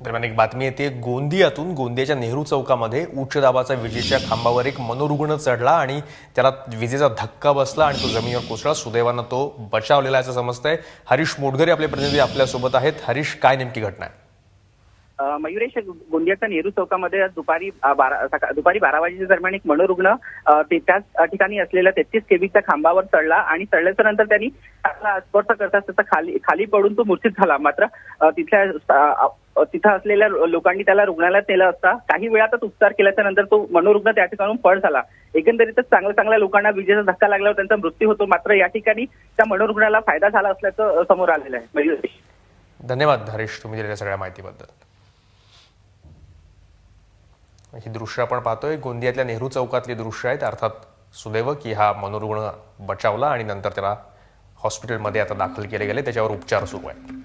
दरम्यान एक बातमी येते. गोंदियातून गोंदियाच्या नेहरू चौकामध्ये उच्च दाबाचा विजेच्या खांबावर एक मनोरुग्ण चढला आणि त्याला विजेचा धक्का बसला आणि तो जमिनीवर कोसळला. सुदैवानं तो बचावलेला असं समजतंय. हरीश मोटघरे आपले प्रतिनिधी आपल्यासोबत आहेत. हरीश काय नेमकी घटना आहे? मयुरेश गोंदियाच्या नेहरू चौकामध्ये आज दुपारी बारा दुपारी बारा वाजेच्या दरम्यान एक मनोरुग्ण ते त्याच ठिकाणी असलेल्या तेहतीस केबीच्या खांबावर चढला आणि चढल्याच्या नंतर त्यांनी स्पर्श करताच त्याचा खाली खाली पडून तो मूर्छित झाला. मात्र तिथल्या तिथं असलेल्या लोकांनी त्याला रुग्णालयात नेलं असता काही वेळातच उपचार केल्याच्यानंतर तो मनोरुग्ण त्या ठिकाणून पळ झाला. एकंदरीतच चांगल्या चांगल्या लोकांना विजेचा धक्का लागल्यावर त्यांचा मृत्यू होतो. मात्र या ठिकाणी त्या मनोरुग्णाला फायदा झाला असल्याचं समोर आलेलं आहे. म्हणजे- धन्यवाद हरीश तुम्ही दिलेल्या सगळ्या माहितीबद्दल. ही दृश्य आपण पाहतोय. गोंदियातल्या नेहरू चौकातली दृश्य आहेत. अर्थात सुदैव की हा मनोरुग्ण बचावला आणि नंतर त्याला हॉस्पिटलमध्ये आता दाखल केले गेले. त्याच्यावर उपचार सुरू आहेत.